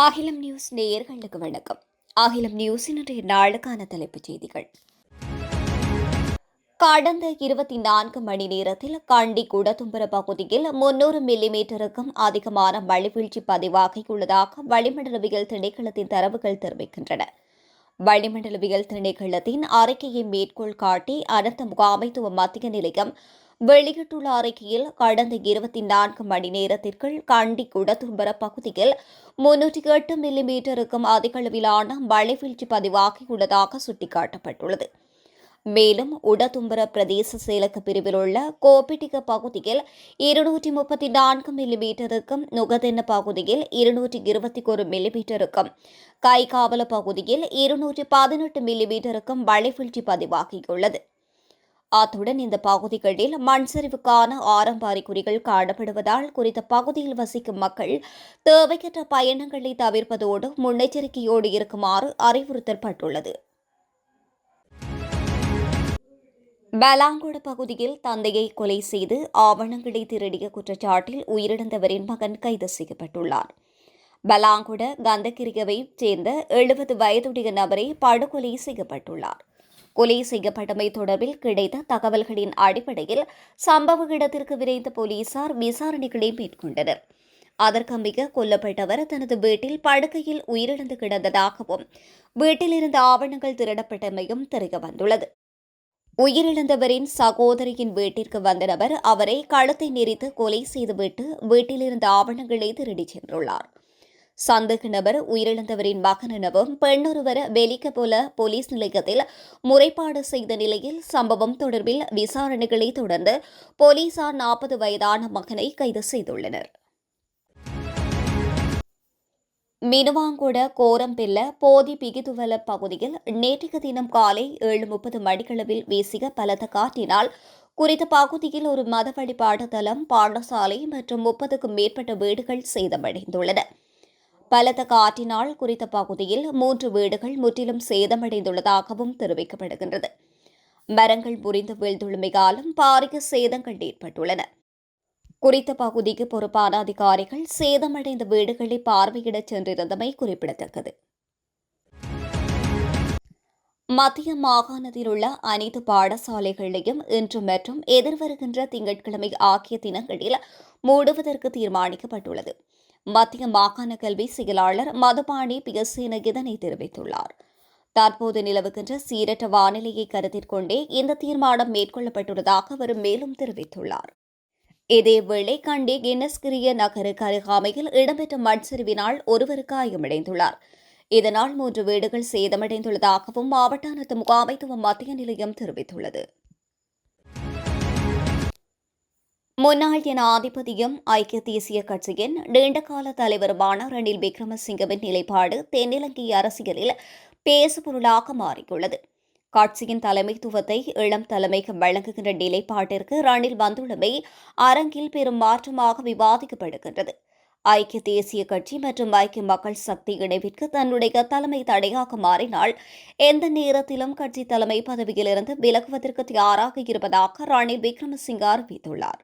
அகிலம் நியூஸ் நேயர்களுக்கு வணக்கம். அகிலம் நியூஸின் இன்றைய நாளுக்கான தலைப்புச் செய்திகள். கடந்த இருபத்தி நான்கு மணி நேரத்தில் கண்டி குடத்தும்பர பகுதியில் முன்னூறு மில்லிமீட்டருக்கும் அதிகமான மழைவீழ்ச்சி பதிவாகியுள்ளதாக வளிமண்டலவியல் திணைக்களத்தின் தரவுகள் தெரிவிக்கின்றன. வளிமண்டலவியல் திணைக்களத்தின் அறிக்கையை மேற்கோள் காட்டி அனர்த்த முகாமைத்துவ மத்திய நிலையம் வெளியிட்டுள்ள அறிக்கையில் கடந்த இருபத்தி நான்கு மணி நேரத்திற்குள் கண்டி குடத்தும்பர பகுதியில் முன்னூற்றி எட்டு மில்லிமீட்டருக்கும் அதிக அளவிலான மழை வீழ்ச்சி பதிவாகியுள்ளதாக சுட்டிக்காட்டப்பட்டுள்ளது. மேலும் உடதும்பர பிரதேச செயலக பிரிவில் உள்ள கோப்பிட்டிக பகுதியில் இருநூற்றி முப்பத்தி நான்கு மில்லிமீட்டருக்கும் நுகதென்ன பகுதியில் இருநூற்றி இருபத்தி ஒரு மில்லிமீட்டருக்கும் கைகாவல பகுதியில் இருநூற்றி பதினெட்டு மில்லிமீட்டருக்கும் மழை வீழ்ச்சி பதிவாகியுள்ளது. அத்துடன் இந்த பகுதிகளில் மண் சரிவுக்கான ஆரம்ப அறிகுறிகள் காணப்படுவதால் குறித்த பகுதியில் வசிக்கும் மக்கள் தேவையற்ற பயணங்களை தவிர்ப்பதோடு முன்னெச்சரிக்கையோடு இருக்குமாறு அறிவுறுத்தப்பட்டுள்ளது. பலாங்குட பகுதியில் தந்தையை கொலை செய்து ஆவணங்களை திருடிய குற்றச்சாட்டில் உயிரிழந்தவரின் மகன் கைது செய்யப்பட்டுள்ளார். பலாங்குட கந்தகிரியவைச் சேர்ந்த எழுபது வயதுடைய நபரை படுகொலை செய்யப்பட்டுள்ளார். கொலை செய்யப்பட்டமை தொடர்பில் கிடைத்த தகவல்களின் அடிப்படையில் சம்பவ இடத்திற்கு விரைந்த போலீசார் விசாரணைகளை மேற்கொண்டனர். அதற்கம்பிக கொல்லப்பட்டவர் தனது வீட்டில் படுக்கையில் உயிரிழந்து கிடந்ததாகவும் வீட்டில் இருந்த ஆவணங்கள் திருடப்பட்டமையும் தெரிய வந்துள்ளது. உயிரிழந்தவரின் சகோதரியின் வீட்டிற்கு வந்த நபர் அவரை கழுத்தை நெறித்து கொலை செய்துவிட்டு வீட்டிலிருந்த ஆவணங்களை திருடிச் சென்றுள்ளார். சந்தேக நபர் உயிரிழந்தவரின் மகன் எனவும் பெண்ணொருவர் வெலிக்க போல போலீஸ் நிலையத்தில் முறைப்பாடு செய்த நிலையில் சம்பவம் தொடர்பில் விசாரணைகளை தொடர்ந்து போலீசார் நாற்பது வயதான மகனை கைது செய்துள்ளனர். மினுவாங்கொட கோரம்பில்ல போதி பிகிதுவல பகுதியில் நேற்றைய தினம் காலை ஏழு முப்பது மணிக்களவில் வீசிய பலத்த காற்றினால் குறித்த பகுதியில் ஒரு மத வழிபாட்டு தலம் பாடசாலை மற்றும் முப்பதுக்கும் மேற்பட்ட வீடுகள் சேதமடைந்துள்ளன. பலத்த காற்றினால் குறித்த பகுதியில் மூன்று வீடுகள் முற்றிலும் சேதமடைந்துள்ளதாகவும் தெரிவிக்கப்படுகின்றது. மரங்கள் முறிந்து வீழ்ந்துள்ளமையாலும் பாரிய சேதங்கள் ஏற்பட்டுள்ளன. குறித்த பகுதிக்கு பொறுப்பான அதிகாரிகள் சேதமடைந்த வீடுகளை பார்வையிடச் சென்றிருந்தமை குறிப்பிடத்தக்கது. மத்திய மாகாணத்தில் உள்ள அனைத்து பாடசாலைகளையும் இன்று மற்றும் எதிர்வருகின்ற திங்கட்கிழமை ஆகிய தினங்களில் மூடுவதற்கு தீர்மானிக்கப்பட்டுள்ளது. மத்திய மாகாண கல்வி செயலாளர் மதுபாணி பியசேன இதனை தெரிவித்துள்ளார். தற்போது நிலவுகின்ற சீரற்ற வானிலையை கருத்தில் கொண்டே இந்த தீர்மானம் மேற்கொள்ளப்பட்டுள்ளதாக அவர் மேலும் தெரிவித்துள்ளார். இதேவேளை கண்டி கின்னஸ்கிரிய நகருக்கு அருகாமையில் இடம்பெற்ற மண் சரிவினால் ஒருவர் காயமடைந்துள்ளார். இதனால் மூன்று வீடுகள் சேதமடைந்துள்ளதாகவும் மாவட்ட அனைத்து முகாமைத்துவ மத்திய நிலையம் தெரிவித்துள்ளது. முன்னாள் ஜனாதிபதியும் ஐக்கிய தேசிய கட்சியின் நீண்டகால தலைவருமான ரணில் விக்ரமசிங்கவின் நிலைப்பாடு தென்னிலங்கை அரசியலில் பேசுபொருளாக மாறியுள்ளது. கட்சியின் தலைமைத்துவத்தை இளம் தலைமைக்கு வழங்குகின்ற நிலைப்பாட்டிற்கு ரணில் வந்துள்ளமை அரங்கில் பெரும் மாற்றமாக விவாதிக்கப்படுகின்றது. ஐக்கிய தேசிய கட்சி மற்றும் ஐக்கிய மக்கள் சக்தி இணைவிற்கு தன்னுடைய தலைமை தடையாக மாறினால் எந்த நேரத்திலும் கட்சி தலைமை பதவியிலிருந்து விலகுவதற்கு தயாராக இருப்பதாக ரணில் விக்ரமசிங்க அறிவித்துள்ளார்.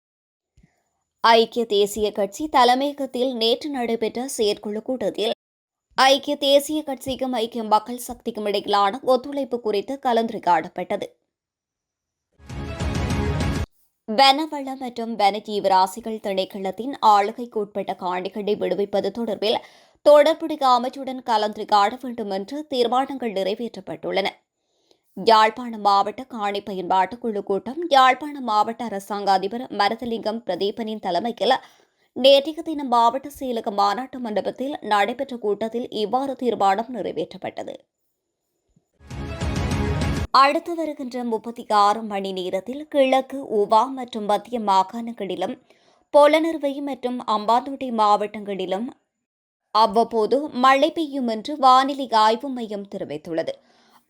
ஐக்கிய தேசிய கட்சி தலைமையகத்தில் நேற்று நடைபெற்ற செயற்குழு கூட்டத்தில் ஐக்கிய தேசிய கட்சிக்கும் ஐக்கிய மக்கள் சக்திக்கும் இடையிலான ஒத்துழைப்பு குறித்து கலந்துரையாடப்பட்டது. வனவள மற்றும் வனஜீவராசிகள் திணைக்களத்தின் ஆளுகைக்கு உட்பட்ட காணிகளை விடுவிப்பது தொடர்பில் தொடர்புடைய அமைச்சுடன் கலந்துரையாட வேண்டும் என்று தீர்மானங்கள் நிறைவேற்றப்பட்டுள்ளன. யாழ்ப்பாணம் மாவட்ட காணி பயன்பாட்டு குழு கூட்டம் யாழ்ப்பாணம் மாவட்ட அரசாங்க அதிபர் மரதலிங்கம் பிரதீபனின் தலைமையில் நேற்றைய தினம் மாவட்ட செயலக மாநாட்டு மண்டபத்தில் நடைபெற்ற கூட்டத்தில் இவ்வாறு தீர்மானம் நிறைவேற்றப்பட்டது. அடுத்து வருகின்ற முப்பத்தி ஆறு மணி நேரத்தில் கிழக்கு உவா மற்றும் மத்திய மாகாணங்களிலும் பொலனர்வை மற்றும் அம்பாந்தோட்டை மாவட்டங்களிலும் அவ்வப்போது மழை பெய்யும் என்று வானிலை ஆய்வு மையம் தெரிவித்துள்ளது.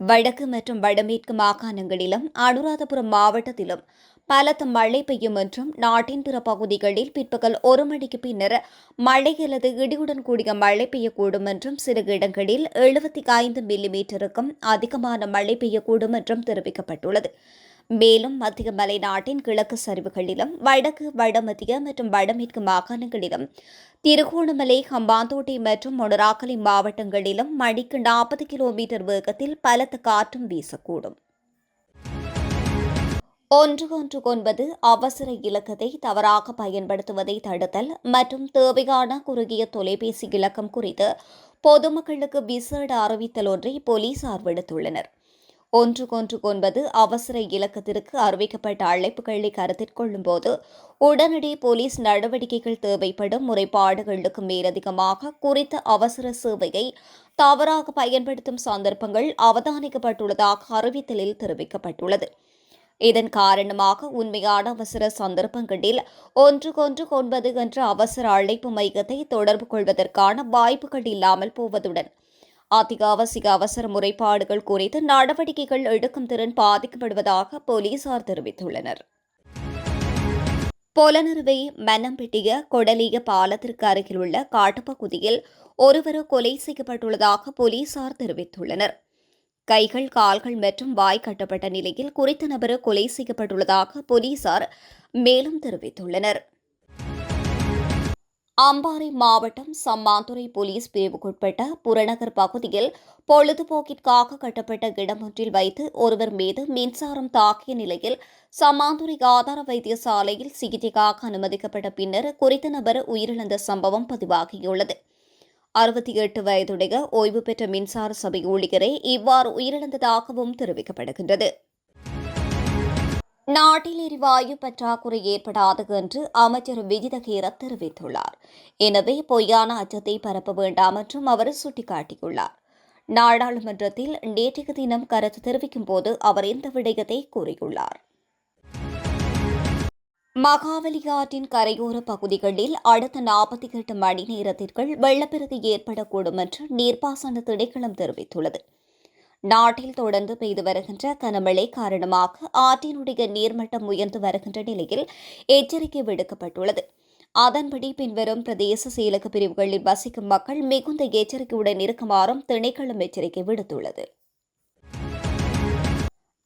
வடக்கு மற்றும் வடமேற்கு மாகாணங்களிலும் அனுராதபுரம் மாவட்டத்திலும் பலத்த மழை பெய்யும் என்றும் நாட்டின் பிற பகுதிகளில் பிற்பகல் ஒரு மணிக்கு பின்னர் மழை அல்லது இடியுடன் கூடிய மழை பெய்யக்கூடும் என்றும் சில இடங்களில் எழுபத்தி ஐந்து மில்லிமீட்டருக்கும் அதிகமான மழை பெய்யக்கூடும் என்றும் தெரிவிக்கப்பட்டுள்ளது. மேலும் மத்திய மலைநாட்டின் கிழக்கு சரிவுகளிலும் வடக்கு வடமத்திய மற்றும் வடமேற்கு மாகாணங்களிலும் திருகோணமலை ஹம்பாந்தோட்டை மற்றும் மொனராக்கலை மாவட்டங்களிலும் மணிக்கு நாற்பது கிலோமீட்டர் வேகத்தில் பலத்த காற்றும் வீசக்கூடும். ஒன்று ஒன்று ஒன்பது அவசர இலக்கத்தை தவறாக பயன்படுத்துவதை தடுத்தல் மற்றும் தேவையான குறுகிய தொலைபேசி இலக்கம் குறித்து பொதுமக்களுக்கு விசேட அறிவித்தல் ஒன்றை போலீசார் விடுத்துள்ளனர். ஒன்று ஒன்று ஒன்பது அவசர இலக்கத்திற்கு அறிவிக்கப்பட்ட அழைப்புகளை கருத்தில் கொள்ளும்போது உடனடி போலீஸ் நடவடிக்கைகள் தேவைப்படும் முறைப்பாடுகளுக்கு மேலதிகமாக குறித்த அவசர சேவையை தவறாக பயன்படுத்தும் சந்தர்ப்பங்கள் அவதானிக்கப்பட்டுள்ளதாக அறிவித்தலில் தெரிவிக்கப்பட்டுள்ளது. இதன் காரணமாக உண்மையான அவசர சந்தர்ப்பங்களில் ஒன்றுக்கொன்று ஒன்பது என்ற அவசர அழைப்பு மையத்தை தொடர்பு கொள்வதற்கான வாய்ப்புகள் இல்லாமல் போவதுடன் அத்தியாவசிய அவசர முறைப்பாடுகள் குறித்து நடவடிக்கைகள் எடுக்கும் திறன் பாதிக்கப்படுவதாக போலீசார் தெரிவித்துள்ளனர். பொலனறுவை மன்னம்பெட்டிய கொடலிய பாலத்திற்கு அருகிலுள்ள காட்டுப்பகுதியில் ஒருவர் கொலை செய்யப்பட்டுள்ளதாக போலீசார் தெரிவித்துள்ளனர். கைகள் கால்கள் மற்றும் வாய் கட்டப்பட்ட நிலையில் குறித்த நபர் கொலை செய்யப்பட்டுள்ளதாக போலீசார் மேலும் தெரிவித்துள்ளனர். அம்பாறை மாவட்டம் சம்மாந்துறை போலீஸ் பிரிவுக்குட்பட்ட புறநகர் பகுதியில் பொழுதுபோக்கிற்காக கட்டப்பட்ட இடமொன்றில் வைத்து ஒருவர் மீது மின்சாரம் தாக்கிய நிலையில் சம்மாந்துறை ஆதார வைத்தியசாலையில் சிகிச்சைக்காக அனுமதிக்கப்பட்ட பின்னர் குறித்த நபர் உயிரிழந்த சம்பவம் பதிவாகியுள்ளது. அறுபத்தி எட்டு வயதுடைய ஓய்வு பெற்ற மின்சார சபை ஊழியரே இவ்வாறு உயிரிழந்ததாகவும் தெரிவிக்கப்படுகின்றது. நாட்டில் எரிவாயு பற்றாக்குறை ஏற்படாது என்று அமைச்சர் விஜிதகீர தெரிவித்துள்ளார். எனவே பொய்யான அச்சத்தை பரப்ப வேண்டாம் என்றும் அவர் சுட்டிக்காட்டியுள்ளார். நாடாளுமன்றத்தில் நேற்றைய தினம் கருத்து தெரிவிக்கும் போது அவர் இந்த விடயத்தை கூறியுள்ளார். மகாவலி ஆற்றின் கரையோர பகுதிகளில் அடுத்த நாற்பத்தி எட்டு மணி நேரத்திற்குள் வெள்ளப்பெருக்கு ஏற்படக்கூடும் என்று நீர்ப்பாசன திணைக்களம் தெரிவித்துள்ளது. நாட்டில் தொடர்ந்து பெய்து வருகின்ற கனமழை காரணமாக ஆற்றினுடைய நீர்மட்டம் உயர்ந்து வருகின்ற நிலையில் எச்சரிக்கை விடுக்கப்பட்டுள்ளது. அதன்படி பின்வரும் பிரதேச செயலக பிரிவுகளில் வசிக்கும் மக்கள் மிகுந்த எச்சரிக்கையுடன் இருக்குமாறும் திணைக்களம் எச்சரிக்கை விடுத்துள்ளது.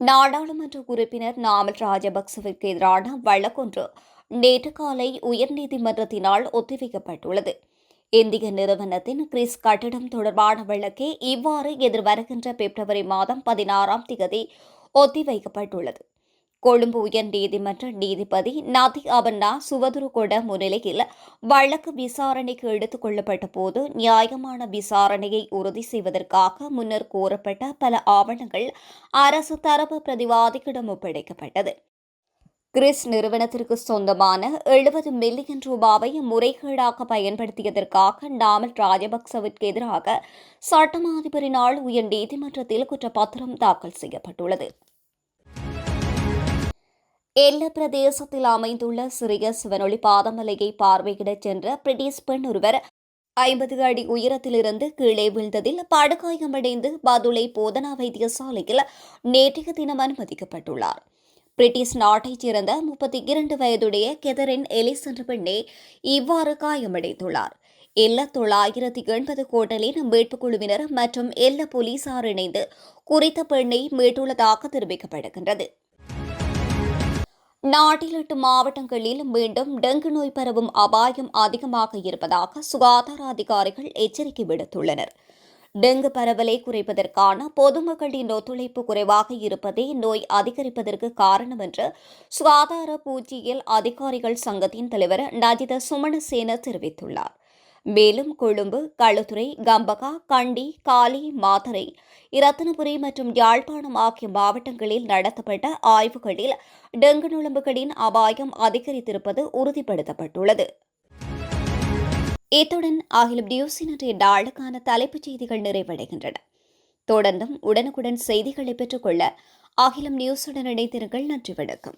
நாடாளுமன்ற உறுப்பினர் நாமல் ராஜபக்சவிற்கு எதிரான வழக்கொன்று நேற்று காலை உயர்நீதிமன்றத்தினால் ஒத்திவைக்கப்பட்டுள்ளது. இந்திய நிறுவனத்தின் கிறிஸ் கட்டிடம் தொடர்பான வழக்கே இவ்வாறு எதிர்வருகின்ற பிப்ரவரி மாதம் பதினாறாம் தேதி ஒத்திவைக்கப்பட்டுள்ளது. கொழும்பு உயர் நீதிமன்ற நீதிபதி நதி அபன்னா சுவதுருகொட முன்னிலையில் வழக்கு விசாரணைக்கு எடுத்துக் கொள்ளப்பட்ட போது நியாயமான விசாரணையை உறுதி செய்வதற்காக முன்னர் கோரப்பட்ட பல ஆவணங்கள் அரசு தரப்பு பிரதிவாதிகளிடம் ஒப்படைக்கப்பட்டது கிறிஸ் நிறுவனத்திற்கு சொந்தமான எழுபது மில்லியன் ரூபாவை முறைகேடாக பயன்படுத்தியதற்காக நாமல் ராஜபக்சவிற்கு எதிராக சட்டமா அதிபரினால் உயர் நீதிமன்றத்தில் குற்றப்பத்திரம் தாக்கல் செய்யப்பட்டுள்ளது. எல்ல பிரதேசத்தில் அமைந்துள்ள சிறிய சிவனொளி பாதமலையை பார்வையிடச் சென்ற பிரிட்டிஷ் பெண் ஒருவர் ஐம்பது அடி உயரத்திலிருந்து கீழே வீழ்ந்ததில் படுகாயமடைந்து பதுளை போதனா வைத்தியசாலையில் நேற்றைய தினம் அனுமதிக்கப்பட்டுள்ளார். பிரிட்டிஷ் நாட்டைச் சேர்ந்த முப்பத்தி இரண்டு வயதுடைய கெதரின் எலிஸ் என்ற பெண்ணே இவ்வாறு காயமடைந்துள்ளார். எல்ல தொள்ளாயிரத்தி எண்பது கோட்டலின் மீட்புக் குழுவினர் மற்றும் எல்ல போலீசார் இணைந்து குறித்த பெண்ணை மீட்டுள்ளதாக தெரிவிக்கப்படுகின்றது. நாட்டில் எட்டு மாவட்டங்களில் மீண்டும் டெங்கு நோய் பரவும் அபாயம் அதிகமாக இருப்பதாக சுகாதார அதிகாரிகள் எச்சரிக்கை விடுத்துள்ளனர். டெங்கு பரவலை குறைப்பதற்கான பொதுமக்களின் ஒத்துழைப்பு குறைவாக இருப்பதே நோய் அதிகரிப்பதற்கு காரணம் என்று சுகாதார பூஜ்ஜியல் அதிகாரிகள் சங்கத்தின் தலைவர் நஜித சுமணசேன தெரிவித்துள்ளார். மேலும் கொழும்பு களுத்துறை கம்பகா கண்டி காலி மாதரை இரத்தனபுரி மற்றும் யாழ்ப்பாணம் ஆகிய மாவட்டங்களில் நடத்தப்பட்ட ஆய்வுகளில் டெங்கு நுழம்புகளின் அபாயம் அதிகரித்திருப்பது உறுதிப்படுத்தப்பட்டுள்ளது. இத்துடன் ஆகிலும் நியூஸின் இன்றைய நாளுக்கான தலைப்புச் செய்திகள் நிறைவடைகின்றன. தொடர்ந்தும் உடனுக்குடன் செய்திகளை பெற்றுக்கொள்ள அகிலம் நியூஸுடன் இணைத்திருங்கள் நன்றி வணக்கம்.